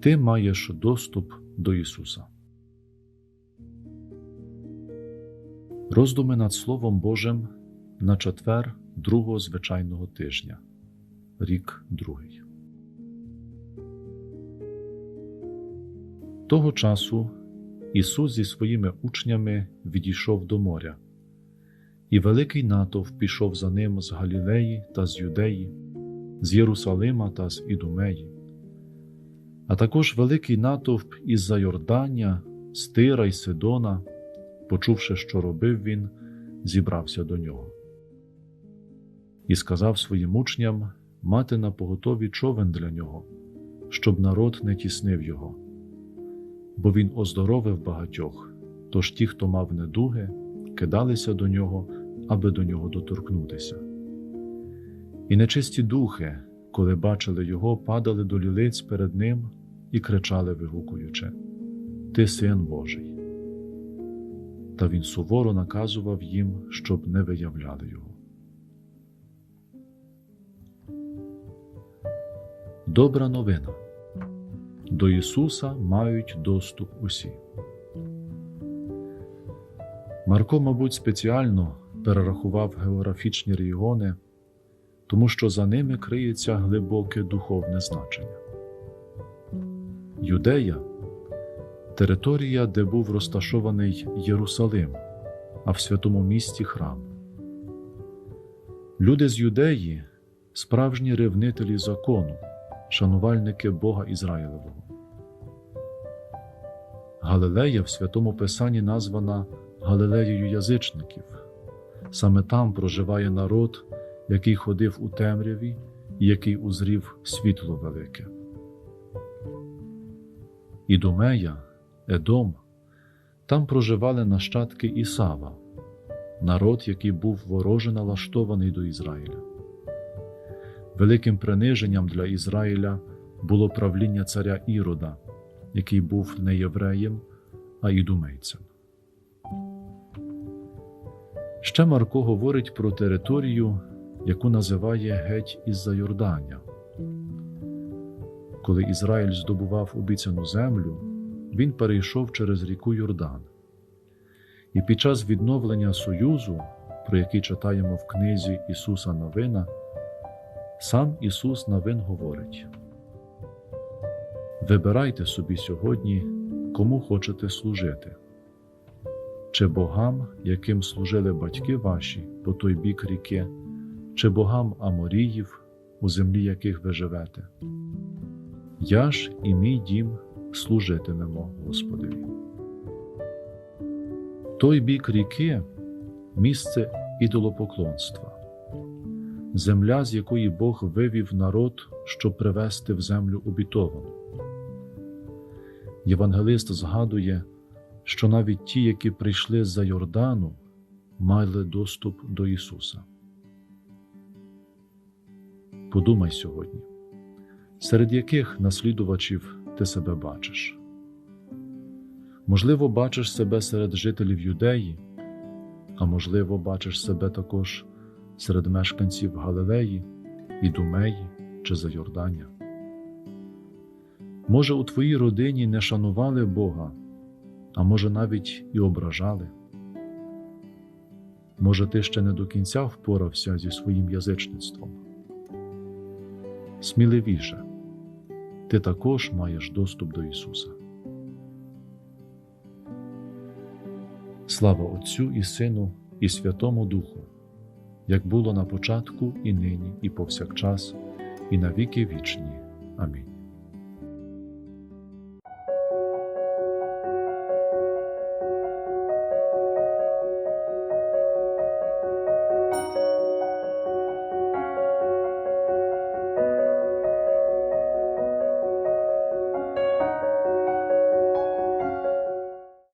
ти маєш доступ до Ісуса. Роздуми над Словом Божим на четвер другого звичайного тижня, рік другий. Того часу Ісус зі своїми учнями відійшов до моря, і великий натовп пішов за ним з Галілеї та з Юдеї, з Єрусалима та з Ідумеї, а також великий натовп із-за Йордання, з Тира й Сидона, почувши, що робив він, зібрався до нього. І сказав своїм учням мати на поготові човен для нього, щоб народ не тіснив його бо він оздоровив багатьох, тож ті, хто мав недуги, кидалися до нього, аби до нього доторкнутися. І нечисті духи, коли бачили його, падали до лілиць перед ним і кричали, вигукуючи: Ти син Божий. Та він суворо наказував їм, щоб не виявляли його. Добра новина. До Ісуса мають доступ усі. Марко, мабуть, спеціально перерахував географічні регіони, тому що за ними криється глибоке духовне значення. Юдея територія, де був розташований Єрусалим, а в святому місті храм. Люди з Юдеї справжні ревнителі закону шанувальники Бога Ізраїлевого. Галилея в святому Писанні названа Галилеєю язичників. Саме там проживає народ, який ходив у темряві і який узрів світло велике. Ідумея, Едом, там проживали нащадки Ісава, народ, який був вороже налаштований до Ізраїля. Великим приниженням для Ізраїля було правління царя Ірода, який був не євреєм, а ідумейцем. Ще Марко говорить про територію, яку називає геть із-за Йордання. Коли Ізраїль здобував обіцяну землю, він перейшов через ріку Йордан. І під час відновлення Союзу, про який читаємо в книзі Ісуса Новина, Сам Ісус Навин говорить: Вибирайте собі сьогодні, кому хочете служити, чи богам, яким служили батьки ваші по той бік ріки, чи богам Аморіїв, у землі яких ви живете. Я ж і мій дім служитимемо Господеві. Той бік ріки місце ідолопоклонства земля, з якої Бог вивів народ, щоб привести в землю обітовану. Євангелист згадує, що навіть ті, які прийшли з-за Йордану, мали доступ до Ісуса. Подумай сьогодні, серед яких наслідувачів ти себе бачиш? Можливо, бачиш себе серед жителів Юдеї, а можливо, бачиш себе також серед мешканців Галилеї, Ідумеї чи Зайордання. Може, у твоїй родині не шанували Бога, а може, навіть і ображали. Може, ти ще не до кінця впорався зі своїм язичництвом. Сміливіше, ти також маєш доступ до Ісуса. Слава Отцю і Сину, і Святому Духу як було на початку, і нині, і повсякчас, і на віки вічні. Амінь.